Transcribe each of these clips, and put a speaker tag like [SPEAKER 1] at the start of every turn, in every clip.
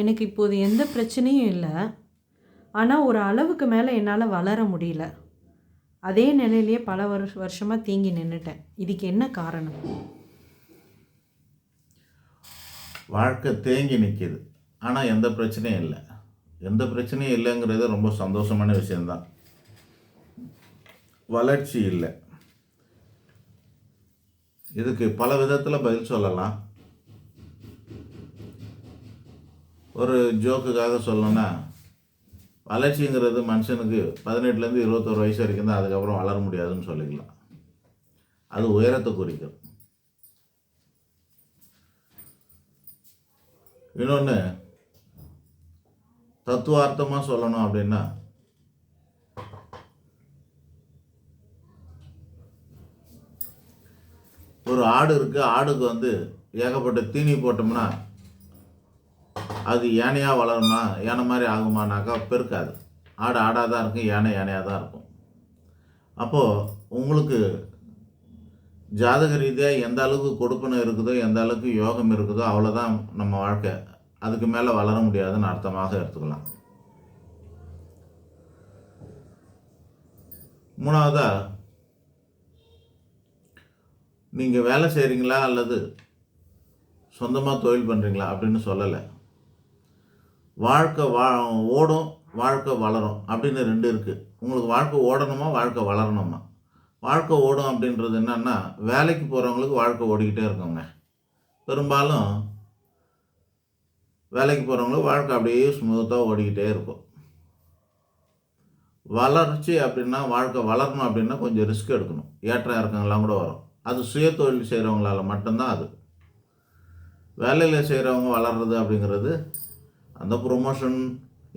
[SPEAKER 1] எனக்கு இப்போது எந்த பிரச்சனையும் இல்லை. ஆனால் ஒரு அளவுக்கு மேலே என்னால் வளர முடியல. அதே நிலையிலேயே பல வருஷ வருஷமாக தேங்கி நின்றுட்டேன் இதுக்கு என்ன காரணம்?
[SPEAKER 2] வாழ்க்கை தேங்கி நிற்கிது ஆனால் எந்த பிரச்சனையும் இல்லை. எந்த பிரச்சனையும் இல்லைங்கிறது ரொம்ப சந்தோஷமான விஷயந்தான் வளர்ச்சி இல்லை. இதுக்கு பல விதத்தில் பதில் சொல்லலாம். ஒரு ஜோக்குக்காக சொல்லணும்னா வளர்ச்சிங்கிறது மனுஷனுக்கு பதினெட்டுலேருந்து இருபத்தோரு வயசு வரைக்கும் தான் அதுக்கப்புறம் வளர முடியாதுன்னு சொல்லிக்கலாம். அது உயரத்தை குறிக்கும். இன்னொன்று தத்துவார்த்தமாக சொல்லணும் அப்படின்னா ஒரு ஆடு இருக்குது ஆடுக்கு வந்து ஏகப்பட்ட தீனி போட்டோம்னா அது யானையாக வளருமா? யானை மாதிரி ஆகுமானாக்கா பெருக்காது. ஆடு ஆடாக தான் இருக்கும் யானை யானையாக தான் இருக்கும். அப்போது உங்களுக்கு ஜாதக ரீதியாக எந்த அளவுக்கு கொடுப்பனை இருக்குதோ எந்த அளவுக்கு யோகம் இருக்குதோ அவ்வளோதான் நம்ம வாழ்க்கை. அதுக்கு மேலே வளர முடியாதுன்னு அர்த்தமாக எடுத்துக்கலாம். மூணாவதா நீங்கள் வேலை செய்கிறீங்களா அல்லது சொந்தமாக தொழில் பண்ணுறீங்களா அப்படின்னு சொல்லலை. வாழ்க்கை வா ஓடும் வாழ்க்கை வளரும் அப்படின்னு ரெண்டு இருக்குது உங்களுக்கு வாழ்க்கை ஓடணுமா வாழ்க்கை வளரணுமா? வாழ்க்கை ஓடும் அப்படின்றது என்னென்னா வேலைக்கு போகிறவங்களுக்கு வாழ்க்கை ஓடிக்கிட்டே இருக்குங்க. பெரும்பாலும் வேலைக்கு போகிறவங்களுக்கு வாழ்க்கை அப்படியே ஸ்மூத்தாக ஓடிக்கிட்டே இருக்கும். வளர்ச்சி அப்படின்னா வாழ்க்கை வளரணும் அப்படின்னா கொஞ்சம் ரிஸ்க் எடுக்கணும். ஏற்ற இறக்கங்கள்லாம் கூட வரும். அது சுய தொழில் செய்கிறவங்களால் மட்டும்தான் அது. வேலையில் செய்கிறவங்க வளர்றது அப்படிங்கிறது அந்த ப்ரொமோஷன்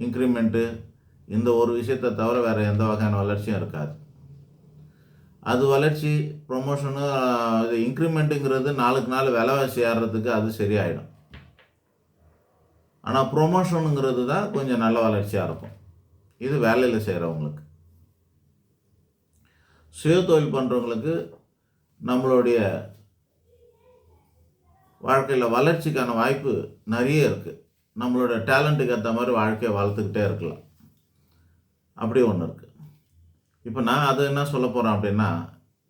[SPEAKER 2] இன்க்ரிமெண்ட்டு இந்த ஒரு விஷயத்தை தவிர வேறு எந்த வகையான வளர்ச்சியும் இருக்காது. அது வளர்ச்சி ப்ரொமோஷனு இது இன்க்ரிமெண்ட்டுங்கிறது நாளுக்கு நாள் விலைவாசி ஏறுறதுக்கு அது சரியாயிடும். ஆனால் ப்ரொமோஷனுங்கிறது தான் கொஞ்சம் நல்ல வளர்ச்சியாக இருக்கும். இது வேலையில் செய்கிறவங்களுக்கு சுய தொழில் பண்ணுறவங்களுக்கு நம்மளுடைய வாழ்க்கையில் வளர்ச்சிக்கான வாய்ப்பு நிறைய இருக்குது நம்மளோட டேலண்ட்டுக்கு ஏற்ற மாதிரி வாழ்க்கையை வளர்த்துக்கிட்டே இருக்கலாம். அப்படி ஒன்று இருக்குது இப்போ நான் அது என்ன சொல்ல போகிறேன் அப்படின்னா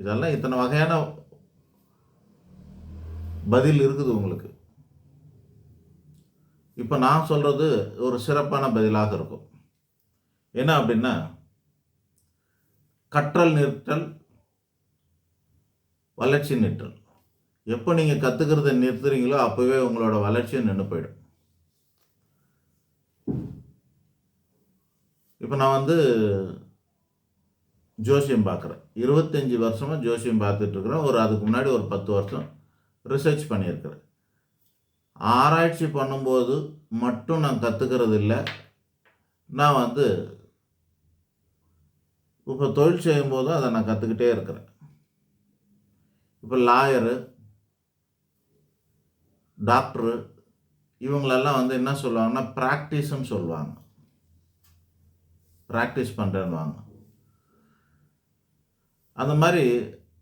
[SPEAKER 2] இதெல்லாம் இத்தனை வகையான பதில் இருக்குது உங்களுக்கு. இப்போ நான் சொல்கிறது ஒரு சிறப்பான பதிலாக இருக்கும். என்ன அப்படின்னா கற்றல் நிறுத்தல் வளர்ச்சி நிற்றல் எப்போ நீங்கள் கற்றுக்கிறத நிறுத்துறீங்களோ அப்போவே உங்களோட வளர்ச்சியும் நின்று போயிடும். இப்போ நான் வந்து ஜோசியம் பார்க்குறேன் இருபத்தஞ்சி வருஷமாக ஜோசியம் பார்த்துட்ருக்குறேன் ஒரு அதுக்கு முன்னாடி ஒரு பத்து வருஷம் ரிசர்ச் பண்ணியிருக்கிறேன். ஆராய்ச்சி பண்ணும்போது மட்டும் நான் கற்றுக்கிறது இல்லை. நான் வந்து இப்போ தொழில் செய்யும்போதும் அதை நான் கற்றுக்கிட்டே இருக்கிறேன். இப்போ லாயரு டாக்டரு இவங்களெல்லாம் வந்து என்ன சொல்லுவாங்கன்னா ப்ராக்டிஸ்ன்னு சொல்லுவாங்க. ப்ராக்டிஸ் பண்ணுறேன்னுவாங்க அந்த மாதிரி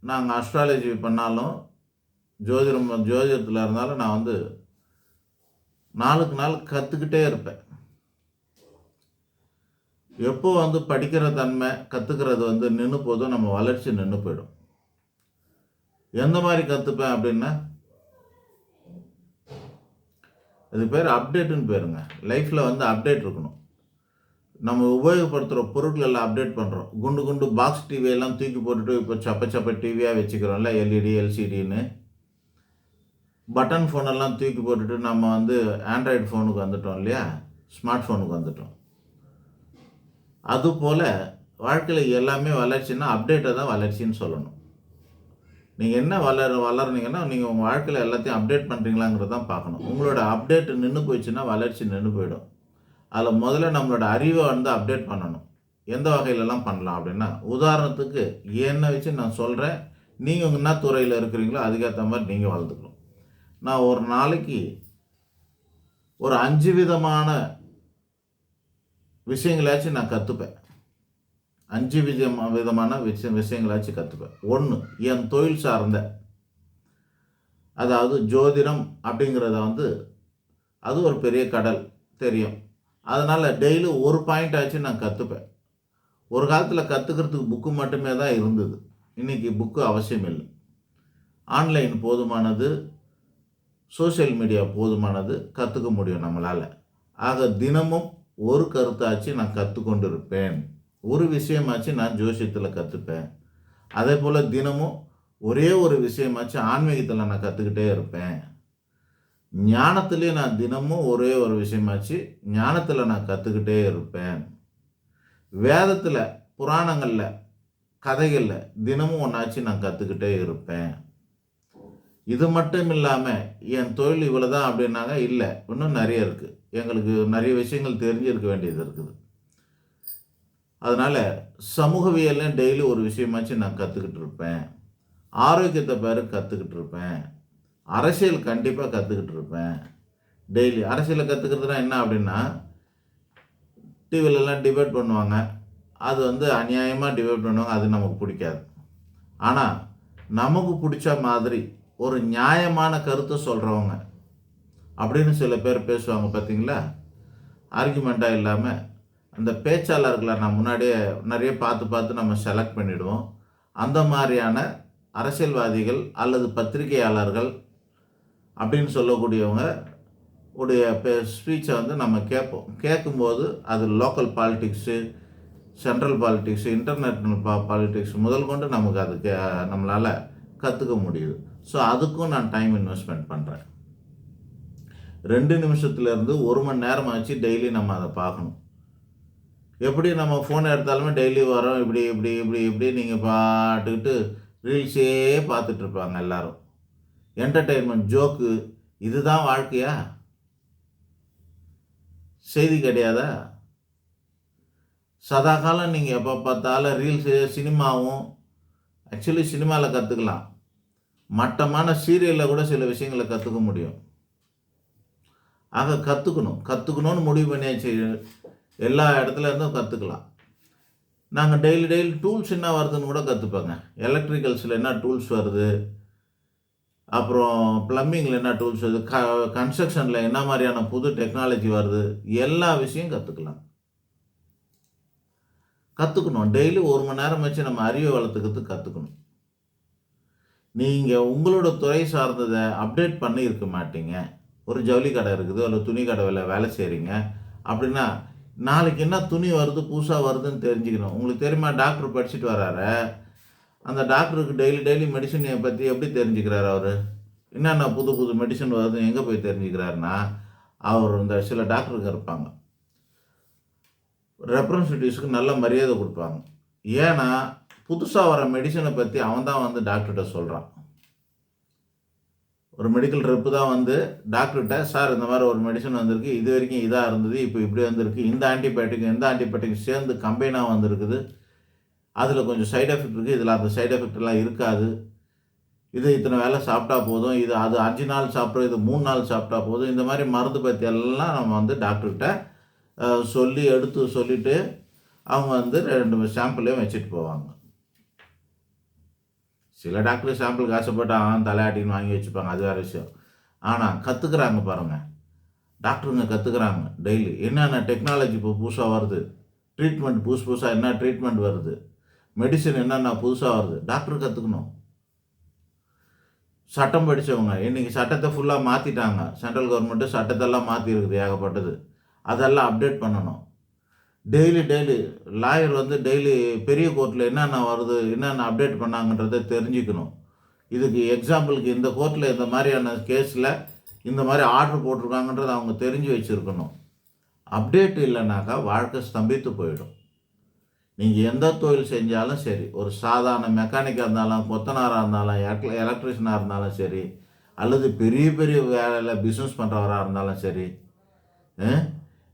[SPEAKER 2] நாங்கள் அஸ்ட்ராலஜி பண்ணாலும் ஜோதிடம் ஜோதிடத்தில் இருந்தாலும் நான் வந்து நாளுக்கு நாள் கற்றுக்கிட்டே இருப்பேன். எப்போ வந்து படிக்கிற தன்மை கற்றுக்கிறது வந்து நின்று போதும் நம்ம வளர்ச்சி நின்று போயிடும். எந்த மாதிரி கற்றுப்பேன் அப்படின்னா இது பேர் அப்டேட்டுன்னு பேருங்க. லைஃப்பில் வந்து அப்டேட் இருக்கணும். நம்ம உபயோகப்படுத்துகிற பொருட்கள் எல்லாம் அப்டேட் பண்ணுறோம் குண்டு குண்டு பாக்ஸ் டிவி எல்லாம் தூக்கி போட்டுட்டு இப்போ சப்ப சப்ப டிவியாக வச்சுக்கிறோம்ல எல்இடி எல்சிடின்னு பட்டன் ஃபோனெல்லாம் தூக்கி போட்டுட்டு நம்ம வந்து ஆண்ட்ராய்டு ஃபோனுக்கு வந்துட்டோம் இல்லையா? ஸ்மார்ட் ஃபோனுக்கு வந்துட்டோம். அதுபோல் வாழ்க்கையில் எல்லாமே வளர்ச்சின்னா அப்டேட்டை தான் வளர்ச்சின்னு சொல்லணும். நீங்கள் என்ன வளர வளர்னீங்கன்னா நீங்கள் உங்கள் வாழ்க்கையில் எல்லாத்தையும் அப்டேட் பண்ணுறீங்களாங்கிறதான் பார்க்கணும். உங்களோட அப்டேட் நின்று போயிடுச்சுன்னா வளர்ச்சி நின்று போயிடும். அதில் முதல்ல நம்மளோட அறிவை வந்து அப்டேட் பண்ணணும். எந்த வகையிலலாம் பண்ணலாம் அப்படின்னா உதாரணத்துக்கு என்னை வச்சு நான் சொல்கிறேன் நீங்கள் என்ன துறையில் இருக்கிறீங்களோ அதுக்கேற்ற மாதிரி நீங்கள் வளர்த்துக்கணும். நான் ஒரு நாளைக்கு ஒரு அஞ்சு விதமான விஷயங்களாச்சும் நான் கற்றுப்பேன் அஞ்சு விதம் விதமான விஷய விஷயங்களாச்சும் கற்றுப்பேன் ஒன்று என் தொழில் சார்ந்த அதாவது ஜோதிடம் அப்படிங்கிறத வந்து அது ஒரு பெரிய கடல் தெரியும். அதனால் டெய்லி ஒரு பாயிண்ட் ஆச்சு நான் கற்றுப்பேன் ஒரு காலத்தில் கற்றுக்கிறதுக்கு புக்கு மட்டுமே தான் இருந்தது. இன்றைக்கி புக்கு அவசியம் இல்லை. ஆன்லைன் போதுமானது சோஷியல் மீடியா போதுமானது கற்றுக்க முடியும் நம்மளால். ஆக தினமும் ஒரு கருத்தாச்சு நான் கற்றுக்கொண்டு இருப்பேன் ஒரு விஷயமாச்சு நான் ஜோசியத்தில் கற்றுப்பேன் அதே போல் தினமும் ஒரே ஒரு விஷயமாச்சு ஆன்மீகத்தில் நான் கற்றுக்கிட்டே இருப்பேன். ஞானத்திலே நான் தினமும் ஒரே ஒரு விஷயமாச்சு ஞானத்தில் நான் கற்றுக்கிட்டே இருப்பேன். வேதத்தில் புராணங்களில் கதைகளில் தினமும் ஒன்றாச்சு நான் கற்றுக்கிட்டே இருப்பேன். இது மட்டும் இல்லாமல் என் தொழில் இவ்வளோ தான் அப்படின்னாங்க இல்லை. இன்னும் நிறைய இருக்குது எங்களுக்கு நிறைய விஷயங்கள் தெரிஞ்சிருக்க வேண்டியது இருக்குது. அதனால் சமூகவியல்லாம் டெய்லி ஒரு விஷயமாச்சும் நான் கற்றுக்கிட்டு இருப்பேன். ஆரோக்கியத்தை பேர் கற்றுக்கிட்டு இருப்பேன். அரசியல் கண்டிப்பாக கற்றுக்கிட்டு இருப்பேன். டெய்லி அரசியலை கற்றுக்கிறதுனா என்ன அப்படின்னா டிவிலெலாம் டிபேட் பண்ணுவாங்க. அது வந்து அநியாயமாக டிபேட் பண்ணுவாங்க. அது நமக்கு பிடிக்காது. ஆனால் நமக்கு பிடிச்ச மாதிரி ஒரு நியாயமான கருத்தை சொல்கிறவங்க அப்படின்னு சில பேர் பேசுவாங்க பார்த்தீங்களா ஆர்குமெண்ட்டாக இல்லாமல் அந்த பேச்சாளர்களை நான் முன்னாடியே நிறைய பார்த்து பார்த்து நம்ம செலக்ட் பண்ணிவிடுவோம் அந்த மாதிரியான அரசியல்வாதிகள் அல்லது பத்திரிகையாளர்கள் அப்படின்னு சொல்லக்கூடியவங்க உடைய ஸ்பீச்சை வந்து நம்ம கேட்போம். கேட்கும்போது அது local politics central politics international பா பாலிட்டிக்ஸ் முதல் கொண்டு நமக்கு அது கே நம்மளால் கற்றுக்க முடியுது. ஸோ அதுக்கும் நான் டைம் இன்வெஸ்ட்மெண்ட் பண்ணுறேன் ரெண்டு நிமிஷத்துலேருந்து ஒரு மணி நேரம் ஆச்சு டெய்லி நம்ம அதை பார்க்கணும். எப்படி நம்ம ஃபோன் எடுத்தாலுமே டெய்லி வரோம் இப்படி இப்படி இப்படி இப்படி நீங்கள் பாட்டுக்கிட்டு ரீல்ஸே பார்த்துட்ருப்பாங்க எல்லோரும். என்டர்டெயின்மெண்ட் ஜோக்கு இதுதான் வாழ்க்கையா? செய்தி கிடையாதா? சதா காலம் நீங்கள் எப்போ பார்த்தாலும் ரீல்ஸு சினிமாவும் ஆக்சுவலி சினிமாவில் கற்றுக்கலாம் மட்டமான சீரியலில் கூட சில விஷயங்களை கற்றுக்க முடியும். ஆக கற்றுக்கணும் கற்றுக்கணும்னு முடிவு பண்ணியாச்சு. எல்லா இடத்துல இருந்தும் கற்றுக்கலாம் நாங்கள் டெய்லி டெய்லி டூல்ஸ் என்ன வருதுன்னு கூட கற்றுப்பேங்க எலக்ட்ரிக்கல்ஸில் என்ன டூல்ஸ் வருது? அப்புறம் ப்ளம்பிங்கில் என்ன டூல்ஸ் வருது? க கன்ஸ்ட்ரக்ஷனில் என்ன மாதிரியான புது டெக்னாலஜி வருது? எல்லா விஷயம் கற்றுக்கலாம் கற்றுக்கணும் டெய்லி ஒரு மணி நேரம் வச்சு நம்ம அறிவை வளர்த்துக்கிறதுக்கு கற்றுக்கணும் நீங்கள் உங்களோட துறை சார்ந்ததை அப்டேட் பண்ணி இருக்க மாட்டீங்க. ஒரு ஜவுளி கடை இருக்குது இல்லை துணி கடையில் வேலை செய்கிறீங்க அப்படின்னா நாளைக்கு என்ன துணி வருது புதுசாக வருதுன்னு தெரிஞ்சுக்கணும். உங்களுக்கு தெரியுமா? டாக்டர் படிச்சுட்டு வராரு. அந்த டாக்டருக்கு டெய்லி டெய்லி மெடிசனை பற்றி எப்படி தெரிஞ்சுக்கிறார் அவர்? என்னென்ன புது புது மெடிசன் வருது எங்கே போய் தெரிஞ்சுக்கிறாருன்னா அவர் இந்த சில டாக்டருங்க இருப்பாங்க. ரெப்ரசன்டேட்டிவ்ஸ்க்கு நல்ல மரியாதை கொடுப்பாங்க. ஏன்னா புதுசாக வர மெடிசனை பற்றி அவன் தான் வந்து டாக்டர்கிட்ட சொல்கிறான் ஒரு மெடிக்கல் ரெப்பு தான் வந்து டாக்டர்கிட்ட சார் இந்த மாதிரி ஒரு மெடிசன் வந்திருக்கு. இது வரைக்கும் இதாக இருந்தது இப்போ இப்படி வந்திருக்கு. இந்த ஆன்டிபயோட்டிக் இந்த ஆன்டிபயோட்டிக் சேர்ந்து கம்பைனாக வந்திருக்குது. அதில் கொஞ்சம் சைடு எஃபெக்ட் இருக்குது இதில் அந்த சைடு எஃபெக்ட்லாம் இருக்காது. இது இத்தனை வேலை சாப்பிட்டா போதும். இது அது அஞ்சு நாள் சாப்பிட்றோம் இது மூணு நாள் சாப்பிட்டா போதும். இந்த மாதிரி மருந்து பற்றி எல்லாம் நம்ம வந்து டாக்டர்கிட்ட சொல்லி எடுத்து சொல்லிவிட்டு அவங்க வந்து ரெண்டு சாம்பிளையும் வச்சுட்டு போவாங்க. சில டாக்டர் சாம்பிளுக்கு ஆசைப்பட்டு அவன் தலையாட்டின்னு வாங்கி வச்சுப்பாங்க. அது வேறு விஷயம். ஆனால் கற்றுக்குறாங்க பாருங்கள் டாக்டருங்க கற்றுக்குறாங்க டெய்லி என்னென்ன டெக்னாலஜி இப்போ புதுசாக வருது? ட்ரீட்மெண்ட் புதுசு புதுசாக என்ன ட்ரீட்மெண்ட் வருது? மெடிசன் என்னென்ன புதுசாக வருது. டாக்டர் கற்றுக்கணும் சட்டம் படித்தவங்க இன்றைக்கி சட்டத்தை ஃபுல்லாக மாற்றிட்டாங்க சென்ட்ரல் கவர்மெண்ட்டு சட்டத்தெல்லாம் மாற்றிருக்குது ஏகப்பட்டது. அதெல்லாம் அப்டேட் பண்ணணும். டெய்லி டெய்லி லாயர் வந்து டெய்லி பெரிய கோர்ட்டில் என்னென்ன வருது என்னென்ன அப்டேட் பண்ணாங்கன்றதை தெரிஞ்சுக்கணும். இதுக்கு எக்ஸாம்பிளுக்கு இந்த கோர்ட்டில் இந்த மாதிரியான கேஸில் இந்த மாதிரி ஆர்டர் போட்டிருக்காங்கன்றதை அவங்க தெரிஞ்சு வச்சுருக்கணும். அப்டேட் இல்லைனாக்கா வாழ்க்கை ஸ்தம்பித்து போயிடும். நீங்கள் எந்த தொழில் செஞ்சாலும் சரி ஒரு சாதாரண மெக்கானிக்காக இருந்தாலும் கொத்தனாராக இருந்தாலும் எலக்ட்ரி எலக்ட்ரிஷனாக இருந்தாலும் சரி அல்லது பெரிய பெரிய வேலையில் பிஸ்னஸ் பண்ணுறவராக இருந்தாலும் சரி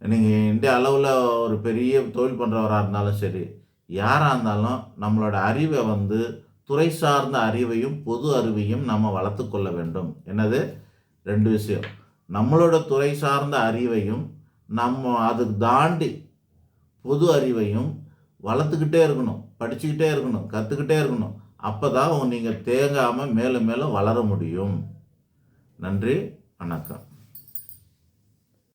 [SPEAKER 2] நீங்கள் இந்திய அளவில் ஒரு பெரிய தொழில் பண்ணுறவராக இருந்தாலும் சரி யாராக இருந்தாலும் நம்மளோட அறிவை வந்து துறை சார்ந்த அறிவையும் பொது அறிவையும் நம்ம வளர்த்து கொள்ள வேண்டும். என்னது? ரெண்டு விஷயம். நம்மளோட துறை சார்ந்த அறிவையும் நம்ம அதுக்கு தாண்டி பொது அறிவையும் வளர்த்துக்கிட்டே இருக்கணும் படிச்சுக்கிட்டே இருக்கணும் கற்றுக்கிட்டே இருக்கணும். அப்போ தான் நீங்கள் தேங்காமல் மேலும் மேலும் வளர முடியும். நன்றி வணக்கம்.